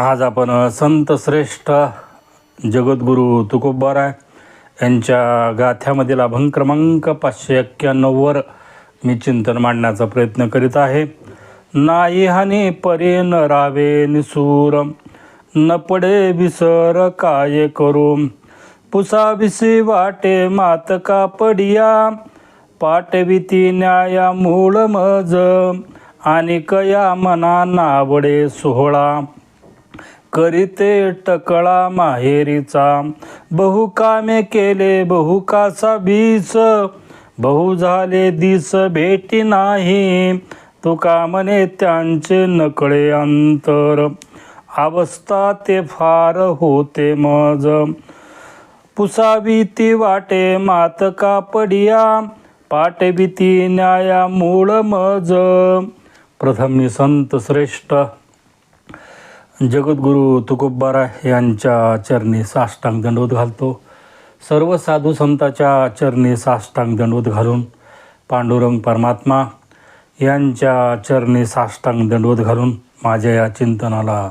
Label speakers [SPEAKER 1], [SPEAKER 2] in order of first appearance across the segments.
[SPEAKER 1] आज आपण संत श्रेष्ठ जगद्गुरू तुकोबाराय यांच्या गाथ्यामधील अभंग क्रमांक पाचशे एक्क्याण्णववर मी चिंतन मांडण्याचा प्रयत्न करीत आहे. नाही हानी परे न रावे निसूर न पडे विसर काय करू पुसाविसी वाटे मात का पडिया पाटविती न्याया मूळ मज आणि कया मना नावडे सोहळा. करीते टकळा माहेरीचा. बहुकामे केले बहुकासा बीस. बहु झाले दिस भेटी नाही. तुका म्हणे त्यांचे नकळे अंतर? अवस्था ते फार होते मज. पुसावी ती वाटे मात का पडिया? पाटविती न्याया मूळ मज. प्रथम मी संत श्रेष्ठ जगद्गुरू तुकोबारा यांच्या चरणी साष्टांग दंडवत घालतो. सर्व साधू संताच्या चरणी साष्टांग दंडवत घालून पांडुरंग परमात्मा यांच्या चरणी साष्टांग दंडवत घालून माझ्या या चिंतनाला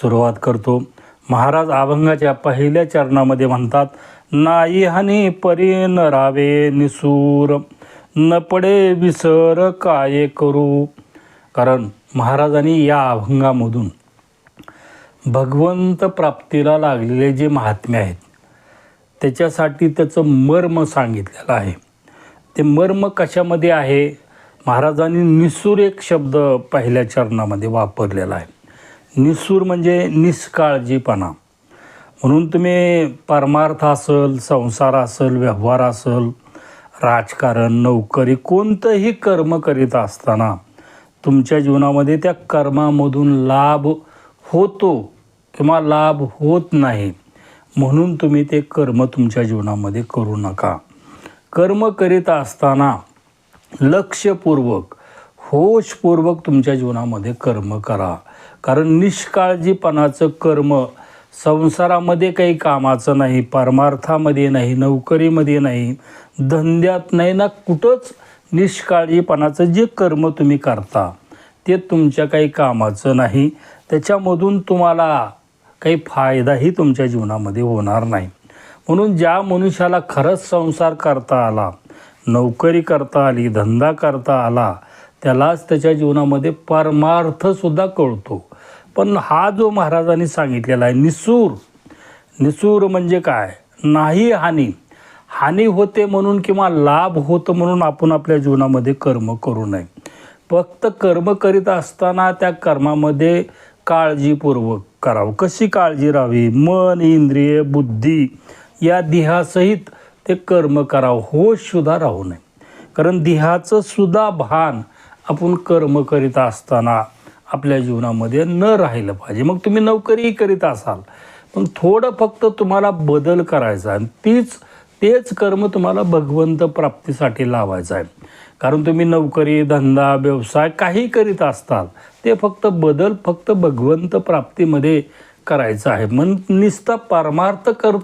[SPEAKER 1] सुरुवात करतो. महाराज अभंगाच्या पहिल्या चरणामध्ये म्हणतात नाही हनी परी न रावे निसूर न पडे विसर काय करू? कारण महाराजांनी या अभंगामधून भगवंत प्राप्तीला लागलेले जे महात्मे आहेत त्याच्यासाठी त्याचं मर्म सांगितलेलं आहे. ते मर्म कशामध्ये आहे? महाराजांनी निसूर एक शब्द पहिल्या चरणामध्ये वापरलेला आहे. निसूर म्हणजे निष्काळजीपणा. म्हणून तुम्ही परमार्थ असेल संसार असेल व्यवहार असेल राजकारण नोकरी कोणतंही कर्म करीत असताना तुमच्या जीवनामध्ये त्या कर्मामधून लाभ होतो किंवा लाभ होत नाही म्हणून तुम्ही ते कर्म तुमच्या जीवनामध्ये करू नका. कर्म करीत असताना लक्षपूर्वक होशपूर्वक तुमच्या जीवनामध्ये कर्म करा. कारण निष्काळजीपणाचं कर्म संसारामध्ये काही कामाचं नाही परमार्थामध्ये नाही नोकरीमध्ये नाही धंद्यात नाही ना कुठंच निष्काळजीपणाचं जे कर्म तुम्ही करता ते तुमच्या काही कामाचं नाही. त्याच्यामधून तुम्हाला काही फायदाही तुमच्या जीवनामध्ये होणार नाही. म्हणून ज्या मनुष्याला खरंच संसार करता आला नोकरी करता आली धंदा करता आला त्यालाच त्याच्या जीवनामध्ये परमार्थसुद्धा कळतो. पण हा जो महाराजांनी सांगितलेला आहे निसूर. निसूर म्हणजे काय? नाही हानी. हानी होते म्हणून किंवा लाभ होतं म्हणून आपण आपल्या जीवनामध्ये कर्म करू नये. फक्त कर्म करीत असताना त्या कर्मामध्ये काळजीपूर्वक करावं. कशी काळजी राहावी? मन इंद्रिय बुद्धी या देहासहित ते कर्म करावं. होश सुद्धा राहू नये. कारण देहाचं सुद्धा भान आपण कर्म करीत असताना आपल्या जीवनामध्ये न राहिलं पाहिजे. मग तुम्ही नोकरीही करीत असाल. पण थोडं फक्त तुम्हाला बदल करायचा आणि तीच तेच कर्म तुम्हाला भगवंत प्राप्तीसाठी लावायचं आहे. कारण तुम्ही नोकरी धंदा व्यवसाय काही करीत असताल ते फक्त बदल फक्त भगवंत प्राप्तीमध्ये करायचं आहे. मन निस्ता परमार्थ कर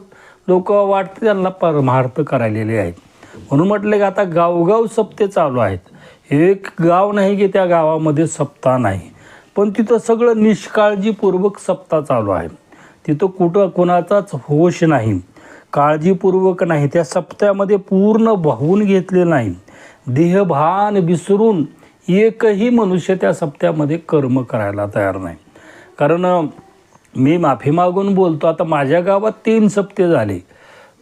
[SPEAKER 1] लोक वाटते त्यांना परमार्थ करायलेले आहेत. म्हणून म्हटलं की आता गावगाव सप्ते चालू आहेत. एक गाव नाही की त्या गावामध्ये सप्ता नाही. पण तिथं सगळं निष्काळजीपूर्वक सप्ता चालू आहे. तिथं कुठं कोणाचाच होश नाही. काळजीपूर्वक नाही त्या सप्त्यामध्ये पूर्ण वाहून घेतले नाही. देहभान विसरून एकही मनुष्य त्या सप्त्यामध्ये कर्म करायला तयार नाही. कारण मी माफी मागून बोलतो आता माझ्या गावात तीन सप्ते झाले.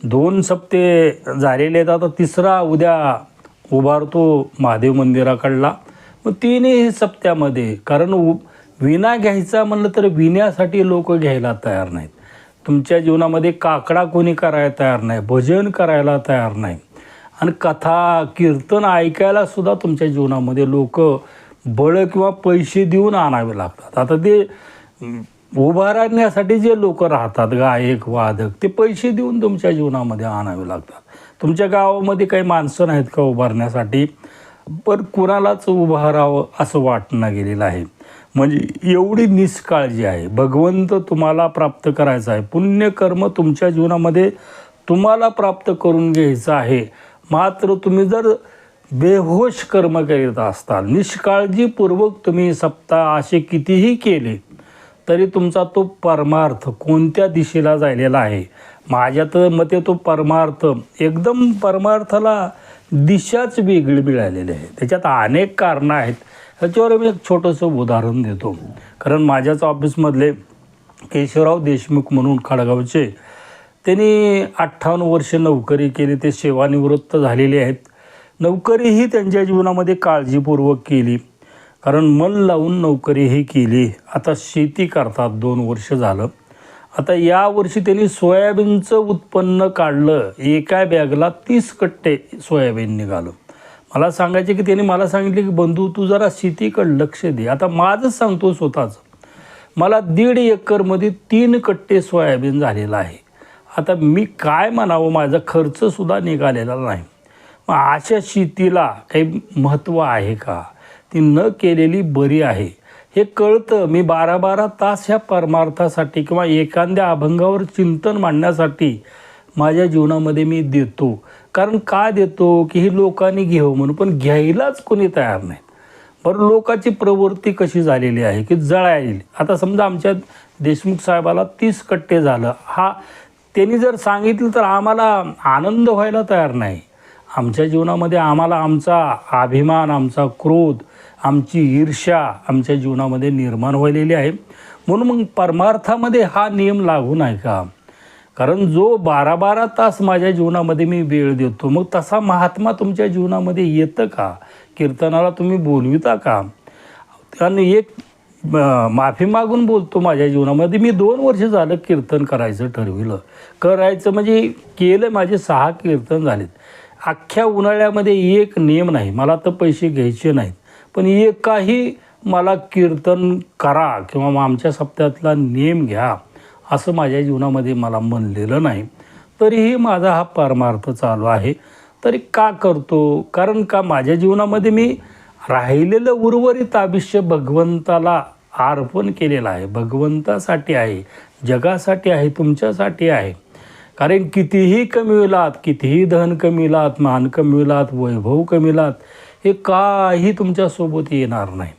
[SPEAKER 1] दोन सप्ते झालेले आहेत आता तिसरा उद्या उभारतो महादेव मंदिराकडला. मग तीनही सप्त्यामध्ये कारण उ विना घ्यायचा म्हणलं तर विण्यासाठी लोक घ्यायला तयार नाहीत. तुमच्या जीवनामध्ये काकडा कोणी करायला तयार नाही भजन करायला तयार नाही. आणि कथा कीर्तन ऐकायला सुद्धा तुमच्या जीवनामध्ये लोक बळ किंवा पैसे देऊन आणावे लागतात. आता ते उभारण्यासाठी जे लोक राहतात गायक वादक ते पैसे देऊन तुमच्या जीवनामध्ये आणावे लागतात. तुमच्या गावामध्ये काही माणसं नाहीत का उभारण्यासाठी? पण कुणालाच उभारावं असं वाटणं गेलेलं आहे. म्हणजे एवढी निष्काळजी आहे. भगवंत तुम्हाला प्राप्त करायचा आहे. पुण्यकर्म तुमच्या जीवनामध्ये तुम्हाला प्राप्त करून घ्यायचं आहे. मात्र तुम्ही जर बेहोश कर्म करीत असताल निष्काळजीपूर्वक तुम्ही सप्ताह असे कितीही केले तरी तुमचा तो परमार्थ कोणत्या दिशेला जायलेला आहे? माझ्या तर मते तो परमार्थ एकदम परमार्थाला दिशाच वेगळी मिळालेली आहे. त्याच्यात अनेक कारणं आहेत. ह्याच्यावर मी एक छोटंसं उदाहरण देतो. कारण माझ्याच ऑफिसमधले केशवराव देशमुख म्हणून खडगावचे त्यांनी अठ्ठावन्न वर्ष नोकरी केली ते सेवानिवृत्त झालेले आहेत. नोकरीही त्यांच्या जीवनामध्ये काळजीपूर्वक केली. कारण मन लावून नोकरीही केली. आता शेती करतात दोन वर्ष झालं. आता या वर्षी त्यांनी सोयाबीनचं उत्पन्न काढलं. एका बॅगला तीस कट्टे सोयाबीन निघालं. मला सांगायचे की त्याने मला सांगितले की बंधू तू जरा शेतीकडे लक्ष दे. आता माझंच सांगतो स्वतःच. मला दीड एकरमध्ये तीन कट्टे सोयाबीन झालेलं आहे. आता मी काय म्हणावं? माझा खर्चसुद्धा निघालेला नाही. मग अशा शेतीला काही महत्त्व आहे का? ती न केलेली बरी आहे. हे कळतं. मी बारा बारा तास ह्या परमार्थासाठी किंवा एखाद्या अभंगावर चिंतन मांडण्यासाठी माझ्या जीवनामध्ये मी देतो. कारण का देतो की हे लोकांनी घेऊ म्हणून? पण घ्यायलाच कोणी तयार नाही बरं लोकांची प्रवृत्ती कशी झालेली आहे की जळायली आता समजा आमच्या देशमुख साहेबाला तीस कट्टे झालं. हा त्यांनी जर सांगितलं तर आम्हाला आनंद व्हायला तयार नाही. आमच्या जीवनामध्ये आम्हाला आमचा अभिमान आमचा क्रोध आमची ईर्ष्या आमच्या जीवनामध्ये निर्माण व्हायलेली आहे. म्हणून मग परमार्थामध्ये हा नियम लागू नाही का? कारण जो बारा बारा तास माझ्या जीवनामध्ये मी वेळ देतो मग तसा महात्मा तुमच्या जीवनामध्ये येतं का? कीर्तनाला तुम्ही बोलविता का? कारण एक माफी मागून बोलतो माझ्या जीवनामध्ये. मी दोन वर्ष झालं कीर्तन करायचं ठरविलं. करायचं म्हणजे केलं माझे सहा कीर्तन झालेत. अख्ख्या उन्हाळ्यामध्ये एक नियम नाही. मला तर पैसे घ्यायचे नाहीत. पण एकाही मला कीर्तन करा किंवा आमच्या सप्त्यातला नियम घ्या. असं माझ्या जीवनामध्ये मला म्हणलेलं नाही. तरीही माझा हा परमार्थ चालू आहे. तरी का करतो? कारण का माझ्या जीवनामध्ये मी राहिलेलं उर्वरित आयुष्य भगवंताला अर्पण केलेलं आहे. भगवंतासाठी आहे. जगासाठी आहे. तुमच्यासाठी आहे. कारण कितीही कमविलात कितीही धन कमविलात मान कमविलात वैभव कमविलात हे काही तुमच्यासोबत येणार नाही.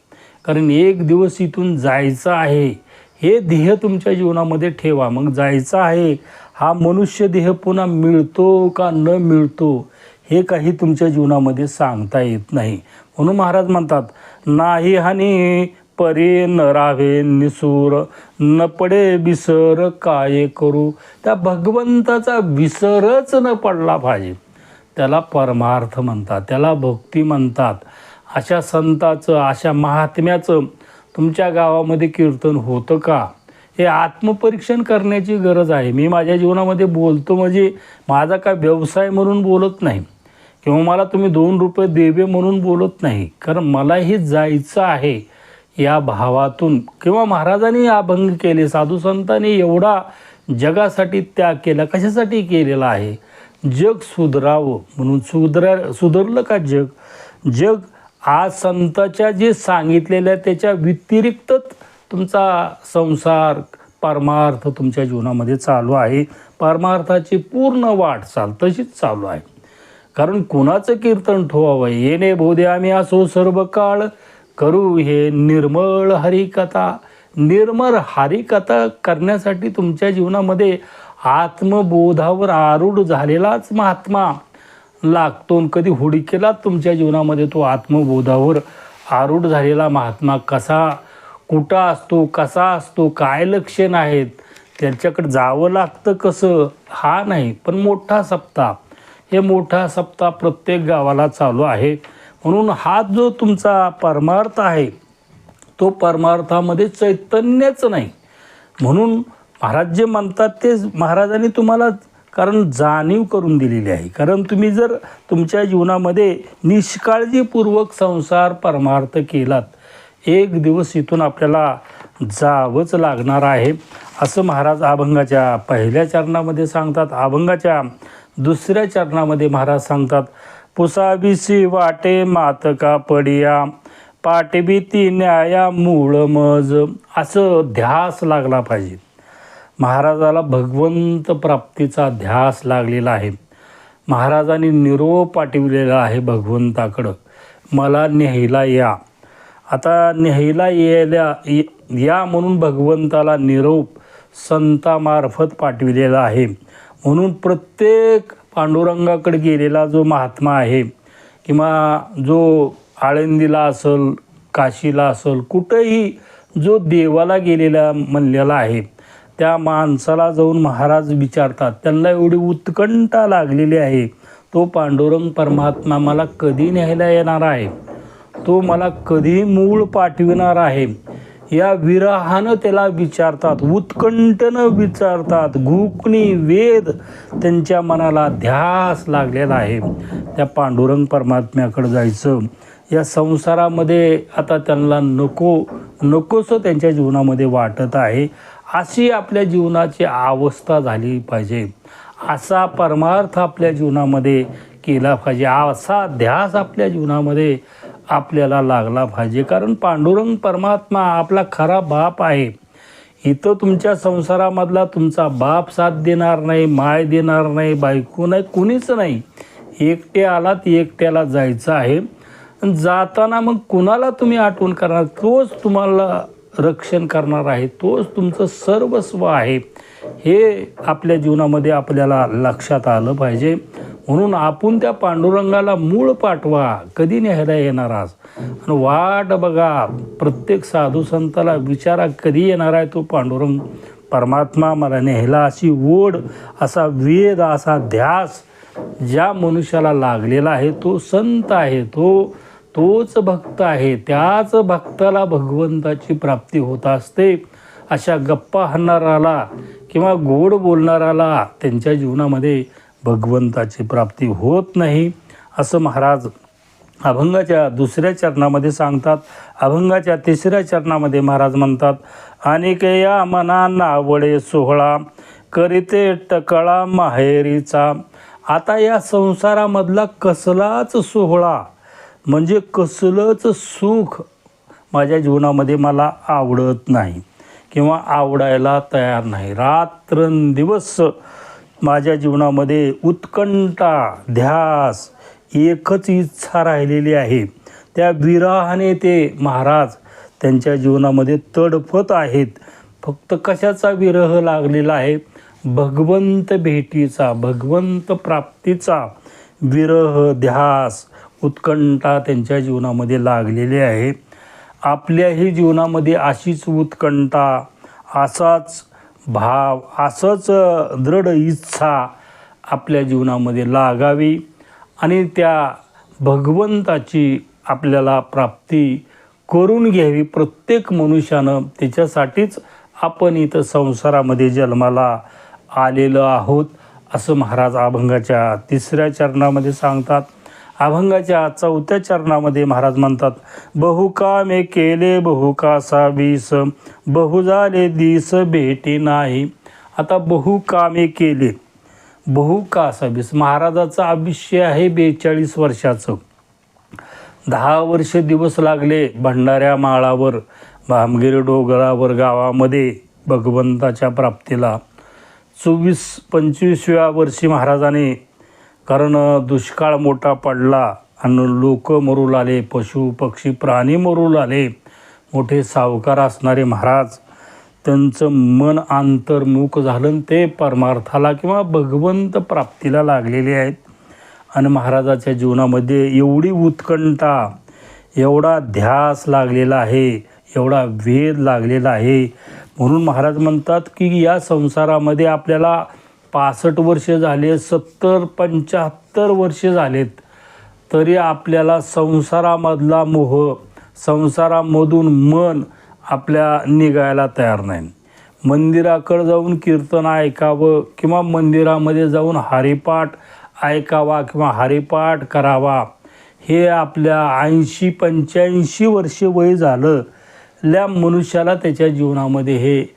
[SPEAKER 1] कारण एक दिवस इथून जायचं आहे. हे ध्येय तुमच्या जीवनामध्ये ठेवा. मग जायचं आहे हा मनुष्य देह पुन्हा मिळतो का न मिळतो हे काही तुमच्या जीवनामध्ये सांगता येत नाही. म्हणून महाराज म्हणतात नाही हानी परे न राहावे निसूर न पडे विसर काय करू? त्या भगवंताचा विसरच न पडला पाहिजे. त्याला परमार्थ म्हणतात त्याला भक्ती म्हणतात. अशा संताचं अशा महात्म्याचं तुमच्या गावामध्ये कीर्तन होतं का? हे आत्मपरीक्षण करण्याची गरज आहे. मी माझ्या जीवनामध्ये बोलतो म्हणजे माझा काय व्यवसाय म्हणून बोलत नाही किंवा मला तुम्ही दोन रुपये देवे म्हणून बोलत नाही. कारण मलाही जायचं आहे या भावातून. किंवा महाराजांनी अभंग केले साधू संतांनी एवढा जगासाठी त्याग केला कशासाठी केलेला आहे? जग सुधरावं म्हणून सुधरा सुधरलं का जग? जग आज संताच्या जे सांगितलेल्या त्याच्या व्यतिरिक्तच तुमचा संसार परमार्थ तुमच्या जीवनामध्ये चालू आहे. परमार्थाची पूर्ण वाटचाल तशीच चालू आहे. कारण कुणाचं कीर्तन ठोवावं? येणे बोधे आम्ही असो सर्व काळ. करू हे निर्मळ हरिकथा. निर्मळ हरिकथा करण्यासाठी तुमच्या जीवनामध्ये आत्मबोधावर आरूढ झालेलाच महात्मा. लागतो. कधी हुडकेला तुमच्या जीवनामध्ये तो आत्मबोधावर आरूढ झालेला महात्मा कसा कुठं असतो कसा असतो काय लक्षण आहेत त्याच्याकडे जावं लागतं कसं? हा नाही पण मोठा सप्ताह. हे मोठा सप्ताह प्रत्येक गावाला चालू आहे. म्हणून हा जो तुमचा परमार्थ आहे तो परमार्थामध्ये चैतन्यच नाही. म्हणून महाराज जे म्हणतात ते महाराजांनी तुम्हाला कारण जाणीव करून दिलेली आहे. कारण तुम्ही जर तुमच्या जीवनामध्ये निष्काळजीपूर्वक संसार परमार्थ केलात एक दिवस इथून आपल्याला जावंच लागणार आहे. असं महाराज अभंगाच्या पहिल्या चरणामध्ये सांगतात अभंगाच्या दुसऱ्या चरणामध्ये महाराज सांगतात पुसाविसी वाटे मातका पडिया पाठबीती न्याया मूळ मज. असं ध्यास लागला पाहिजे. महाराजाला भगवंत प्राप्तीचा ध्यास लागलेला आहे. महाराजांनी निरोप पाठविलेला आहे भगवंताकडं. मला न्यायला या. आता न्यायला यायला या म्हणून भगवंताला निरोप संतामार्फत पाठविलेला आहे. म्हणून प्रत्येक पांडुरंगाकडे गेलेला जो महात्मा आहे किंवा जो आळंदीला असेल काशीला असेल कुठंही जो देवाला गेलेला म्हणलेला आहे त्या माणसाला जाऊन महाराज विचारतात त्यांना एवढी उत्कंठा लागलेली आहे. तो पांडुरंग परमात्मा मला कधी न्यायला येणार आहे? तो मला कधी मूळ पाठविणार आहे? या विरहानं त्याला विचारतात उत्कंठनं विचारतात घुकणी वेद त्यांच्या मनाला ध्यास लागलेला आहे. त्या पांडुरंग परमात्म्याकडे जायचं. या संसारामध्ये आता त्यांना नको नकोसं त्यांच्या जीवनामध्ये वाटत आहे. अशी आपल्या जीवनाची अवस्था झाली पाहिजे. असा परमार्थ आपल्या जीवनामध्ये केला पाहिजे. असा ध्यास आपल्या जीवनामध्ये आपल्याला लागला पाहिजे. कारण पांडुरंग परमात्मा आपला खरा बाप आहे. इथं तुमच्या संसारामधला तुमचा बाप साथ देणार नाही माय देणार नाही बायको नाही कुणीच नाही. एकटे आलात एकट्याला जायचं आहे. जाताना मग कुणाला तुम्ही आठवण करणार? तोच तुम्हाला रक्षण करणार आहे तोच तुमचं सर्वस्व आहे. हे आपल्या जीवनामध्ये आपल्याला लक्षात आलं पाहिजे. म्हणून आपण त्या पांडुरंगाला मूळ पाठवा. कधी न्यायला येणार आज? आणि वाट बघा. प्रत्येक साधू संताला विचारा कधी येणार आहे तो पांडुरंग? परमात्मा मला न्यायला अशी ओढ असा वेद असा ध्यास ज्या मनुष्याला लागलेला आहे तो संत आहे तो तोच भक्त आहे त्याच भक्ताला भगवंताची प्राप्ती होत असते. अशा गप्पा हाणणाराला किंवा गोड बोलणाराला त्यांच्या जीवनामध्ये भगवंताची प्राप्ती होत नाही असं महाराज अभंगाच्या दुसऱ्या चरणामध्ये सांगतात. अभंगाच्या तिसऱ्या चरणामध्ये महाराज म्हणतात अनेक या मनांना वडे सोहळा करीते टकळा माहेरीचा. आता या संसारामधला कसलाच सोहळा म्हणजे कसलंच सुख माझ्या जीवनामध्ये मला आवडत नाही किंवा आवडायला तयार नाही. रात्रंदिवस माझ्या जीवनामध्ये उत्कंठा ध्यास एकच इच्छा राहिलेली आहे. त्या विराहाने ते महाराज त्यांच्या जीवनामध्ये तडफत आहेत. फक्त कशाचा विरह लागलेला आहे? भगवंत भेटीचा भगवंत प्राप्तीचा विरह ध्यास उत्कंठा त्यांच्या जीवनामध्ये लागलेली आहे. आपल्याही जीवनामध्ये अशीच उत्कंठा असाच भाव असंच दृढ इच्छा आपल्या जीवनामध्ये लागावी आणि त्या भगवंताची आपल्याला प्राप्ती करून घ्यावी. प्रत्येक मनुष्यानं त्याच्यासाठीच आपण इथं संसारामध्ये जन्माला आलेलो आहोत असं महाराज अभंगाच्या तिसऱ्या चरणामध्ये सांगतात. अभंगाच्या चौथ्या चरणामध्ये महाराज म्हणतात बहुकामे केले बहुकासा वीस बहु झाले दिस भेटी नाही. आता बहुकामे केले बहुकासा वीस. महाराजाचं आयुष्य आहे बेचाळीस वर्षाचं. दहा वर्ष दिवस लागले भंडाऱ्या माळावर भामगिरी डोंगरावर गावामध्ये भगवंताच्या प्राप्तीला. चोवीस पंचवीसव्या वर्षी महाराजाने कारण दुष्काळ मोठा पडला आणि लोक मरू लागले पशु पक्षी प्राणी मरू लागले. मोठे सावकार असणारे महाराज त्यांचं मन आंतर्मुख झालं आणि ते परमार्थाला किंवा भगवंत प्राप्तीला लागलेले आहेत. आणि महाराजाच्या जीवनामध्ये एवढी उत्कंठा एवढा ध्यास लागलेला आहे एवढा वेध लागलेला आहे. म्हणून महाराज म्हणतात की या संसारामध्ये आपल्याला पासष्ट वर्ष झाले सत्तर पंच्याहत्तर वर्ष झालेत. तरी आपल्याला संसारामधला मोह संसारामधून मन आपल्या निघायला तयार नाही. मंदिराकडे जाऊन कीर्तन ऐकावं किंवा मंदिरामध्ये जाऊन हरिपाठ ऐकावा किंवा हरिपाठ करावा हे आपल्या ऐंशी पंच्याऐंशी वर्ष वय झालं. ल्या मनुष्याला त्याच्या जीवनामध्ये हे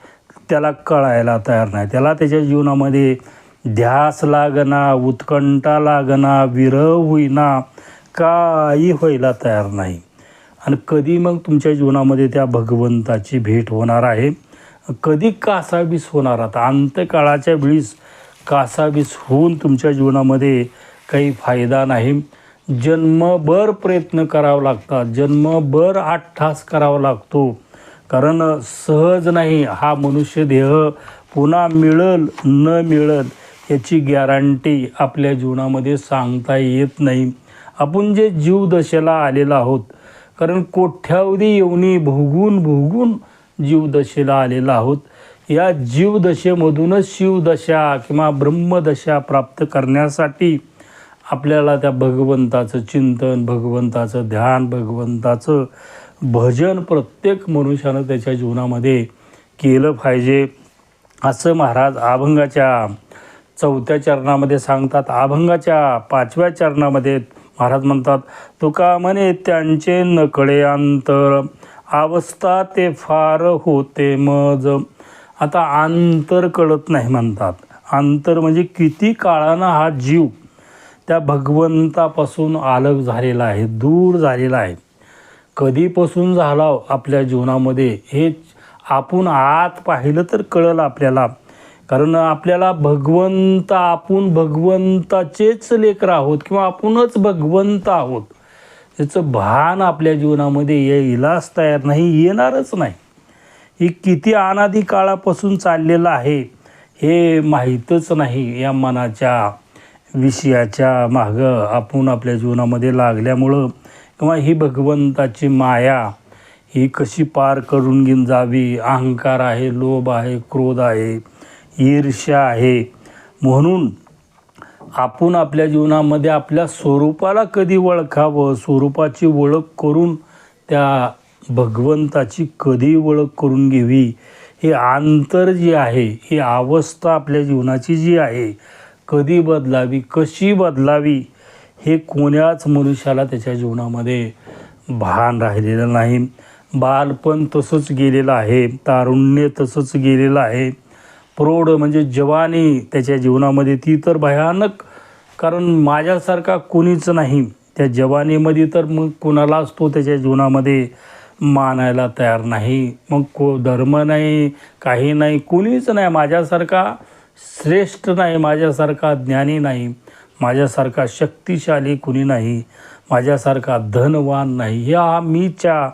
[SPEAKER 1] त्याला कळायला तयार नाही. त्याला त्याच्या जीवनामध्ये ध्यास लागना उत्कंठा लागना विरह होईना काही व्हायला तयार नाही. आणि कधी मग तुमच्या जीवनामध्ये त्या भगवंताची भेट होणार आहे? कधी कासावीस होणार? आता अंत्यकाळाच्या वेळीस कासावीस होऊन तुमच्या जीवनामध्ये काही फायदा नाही. जन्मभर प्रयत्न करावा लागतात. जन्मभर आठठास करावा लागतो. कारण सहज नाही हा मनुष्य देह पुन्हा मिळल न मिळल याची गॅरंटी आपल्या जीवनामध्ये सांगता येत नाही. आपण जे जीवदशेला आलेलो आहोत कारण कोठ्यावधी येऊनी भोगून भोगून जीवदशेला आलेला आहोत या जीवदशेमधूनच शिवदशा किंवा ब्रह्मदशा प्राप्त करण्यासाठी आपल्याला त्या भगवंताचं चिंतन भगवंताचं ध्यान भगवंताचं भजन प्रत्येक मनुष्यानं त्याच्या जीवनामध्ये केलं पाहिजे. असं महाराज अभंगाच्या चौथ्या चरणामध्ये सांगतात. अभंगाच्या पाचव्या चरणामध्ये महाराज म्हणतात तुका म्हणे त्यांचे नकळे अंतर अवस्था ते फार होते मज. आता अंतर कळत नाही म्हणतात. अंतर म्हणजे किती काळानं हा जीव त्या भगवंतापासून अलग झालेला आहे दूर झालेला आहे. कधीपासून झाला आपल्या जीवनामध्ये हे आपण आत पाहिलं तर कळलं आपल्याला. कारण आपल्याला भगवंत आपण भगवंताचेच लेकर आहोत किंवा आपणच भगवंत आहोत. याचं भान आपल्या जीवनामध्ये यायलाच तयार नाही येणारच नाही. ही किती अनादी काळापासून चाललेलं आहे हे माहीतच नाही या मनाच्या विषयाच्या मागं आपण आपल्या जीवनामध्ये लागल्यामुळं. किंवा ही भगवंताची माया ही कशी पार करून घेऊन जावी? अहंकार आहे लोभ आहे क्रोध आहे ईर्ष्या आहे. म्हणून आपण आपल्या जीवनामध्ये आपल्या स्वरूपाला कधी ओळखावं? स्वरूपाची ओळख करून त्या भगवंताची कधी ओळख करून घ्यावी हे अंतर जी आहे ही अवस्था आपल्या जीवनाची जी आहे कधी बदलावी? कशी बदलावी? हे कोण्याच मनुष्याला त्याच्या जीवनामध्ये भान राहिलेलं नाही. बालपण तसंच गेलेलं आहे तारुण्य तसंच गेलेलं आहे. प्रौढ म्हणजे जवानी त्याच्या जीवनामध्ये ती तर भयानक. कारण माझ्यासारखा कोणीच नाही. त्या जवानीमध्ये तर मग कोणालाच तो त्याच्या जीवनामध्ये मानायला तयार नाही. मग को धर्म नाही काही नाही कोणीच नाही. माझ्यासारखा श्रेष्ठ नाही माझ्यासारखा ज्ञानी नाही. माझ्यासारखा शक्तिशाली कुणी नाही माझ्यासारखा धनवान नाही. या मीच्या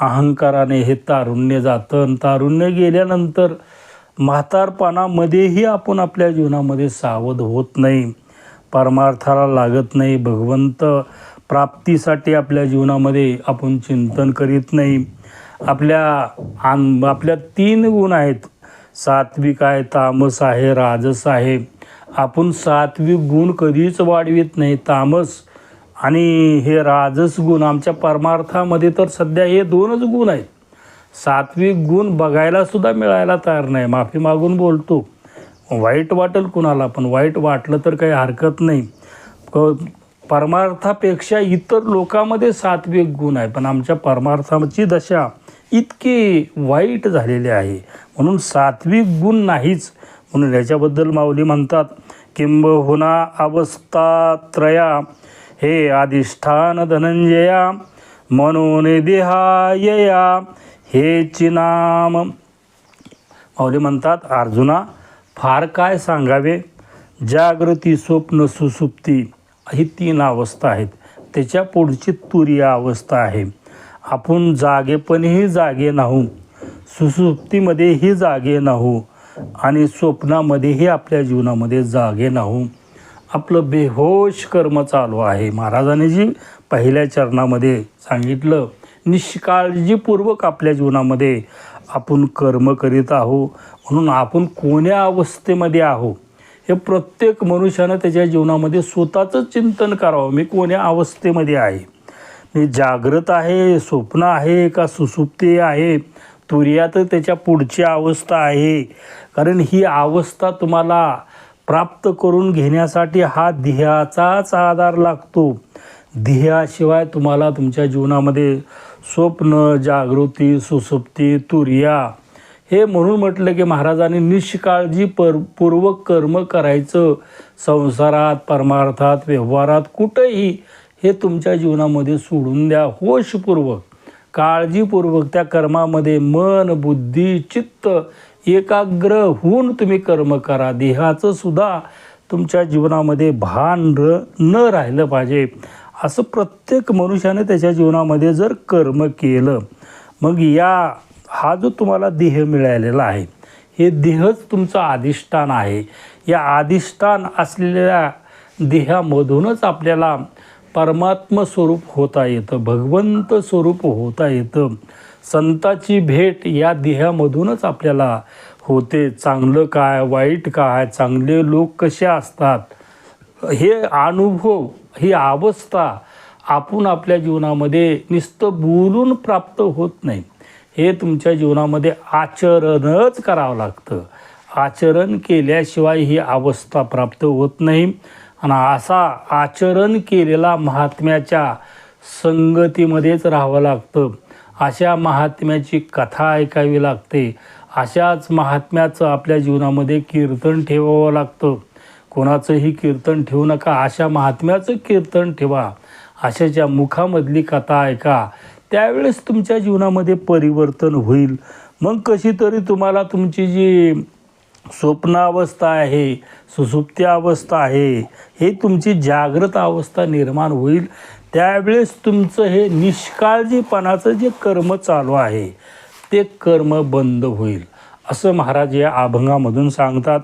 [SPEAKER 1] अहंकाराने हे तारुण्य जातं आणि तारुण्य गेल्यानंतर म्हातारपणामध्येही आपण आपल्या जीवनामध्ये सावध होत नाही. परमार्थाला लागत नाही. भगवंत प्राप्तीसाठी आपल्या जीवनामध्ये आपण चिंतन करीत नाही. आपल्या आन आपल्या तीन गुण आहेत. सात्विक आहे तामस आहे राजस आहे. आपण सात्विक गुण कधीच वाढवित नाही तामस. आणि हे राजस गुण आमच्या परमार्थामध्ये तर सध्या हे दोनच गुण आहेत. सात्विक गुण बघायला सुद्धा मिळायला तयार नाही. माफी मागून बोलतो. वाईट वाटेल कुणाला पण वाईट वाटलं तर काही हरकत नाही. परमार्थापेक्षा इतर लोकांमध्ये सात्विक गुण आहे पण आमच्या परमार्थाची दशा इतकी वाईट झालेली आहे. म्हणून सात्विक गुण नाहीच म्हणून याच्याबद्दल माऊली म्हणतात किंबहुना अवस्था त्रया हे अधिष्ठान धनंजया म्हणून देहायया हे नाम. माऊली म्हणतात अर्जुना फार काय सांगावे? जागृती स्वप्न सुसुप्ती ही तीन अवस्था आहेत. त्याच्या पुढची तुरीय अवस्था आहे. आपण जागेपणीही जागे नाहू. सुसुप्तीमध्येही जागे नाहू. आणि स्वप्नामध्येही आपल्या जीवनामध्ये जागे नाहू आपलं बेहोश कर्म चालू आहे. महाराजांनी जी पहिल्या चरणामध्ये सांगितलं निष्काळजीपूर्वक आपल्या जीवनामध्ये आपण कर्म करीत आहो. म्हणून आपण कोण्या अवस्थेमध्ये आहो? हे प्रत्येक मनुष्यानं त्याच्या जीवनामध्ये स्वतःचं चिंतन करावं. मी कोण्या अवस्थेमध्ये आहे? मी जागृत आहे स्वप्न आहे का सुसुप्ती आहे? तुर्यात त्याच्या पुढची अवस्था आहे. कारण ही अवस्था तुम्हाला प्राप्त करून घेण्यासाठी हा ध्येयाचाच आधार लागतो. ध्येयाशिवाय तुम्हाला तुमच्या जीवनामध्ये स्वप्न जागृती सुसुप्ती तुर्या हे म्हणून म्हटलं की महाराजांनी निष्काळजी पर पूर्वक कर्म करायचं. संसारात परमार्थात व्यवहारात कुठंही हे तुमच्या जीवनामध्ये सोडून द्या होशपूर्वक. काळजीपूर्वक त्या कर्मामध्ये मन बुद्धी चित्त एकाग्र होऊन तुम्ही कर्म करा. देहाचं सुद्धा तुमच्या जीवनामध्ये भान र न राहिलं पाहिजे. असं प्रत्येक मनुष्याने त्याच्या जीवनामध्ये जर कर्म केलं मग या हा जो तुम्हाला देह मिळालेला आहे हे देहच तुमचं अधिष्ठान आहे. या अधिष्ठान असलेल्या देहामधूनच आपल्याला परमात्म स्वरूप होता येतं भगवंत स्वरूप होता येतं. संताची भेट या देहामधूनच आपल्याला होते. चांगलं काय वाईट काय चांगले लोक कसे असतात? हे अनुभव ही अवस्था आपण आपल्या जीवनामध्ये नुसतं बोलून प्राप्त होत नाही. हे तुमच्या जीवनामध्ये आचरणच करावं लागतं. आचरण केल्याशिवाय ही अवस्था प्राप्त होत नाही. आणि असा आचरण केलेला महात्म्याच्या संगतीमध्येच राहावं लागतं. अशा महात्म्याची कथा ऐकावी लागते. अशाच महात्म्याचं आपल्या जीवनामध्ये कीर्तन ठेवावं लागतं. कोणाचंही कीर्तन ठेवू नका अशा महात्म्याचं कीर्तन ठेवा. अशाच्या मुखामधली कथा ऐका. त्यावेळेस तुमच्या जीवनामध्ये परिवर्तन होईल. मग कशी तरी तुम्हाला तुमची जी स्वप्नावस्था आहे सुसुप्ती अवस्था आहे हे तुमची जागृत अवस्था निर्माण होईल. त्यावेळेस तुमचं हे निष्काळजीपणाचं जे कर्म चालू आहे ते कर्म बंद होईल. असं महाराज या अभंगामधून सांगतात.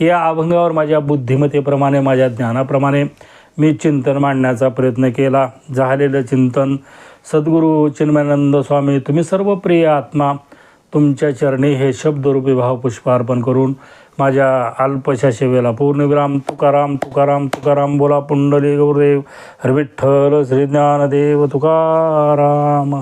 [SPEAKER 1] या अभंगावर माझ्या बुद्धिमत्तेप्रमाणे माझ्या ज्ञानाप्रमाणे मी चिंतन मांडण्याचा प्रयत्न केला. झालेलं चिंतन सद्गुरू चिन्मयानंद स्वामी तुम्ही सर्व प्रिय आत्मा तुमच्या चरणी हे शब्दरूपी भावपुष्प अर्पण करून माझ्या अल्पशा सेवेला पूर्णविराम तुकाराम तुकाराम तुकाराम बोला पुंडली गौरदेव हरविठ्ठल श्रीज्ञानदेव तुकाराम.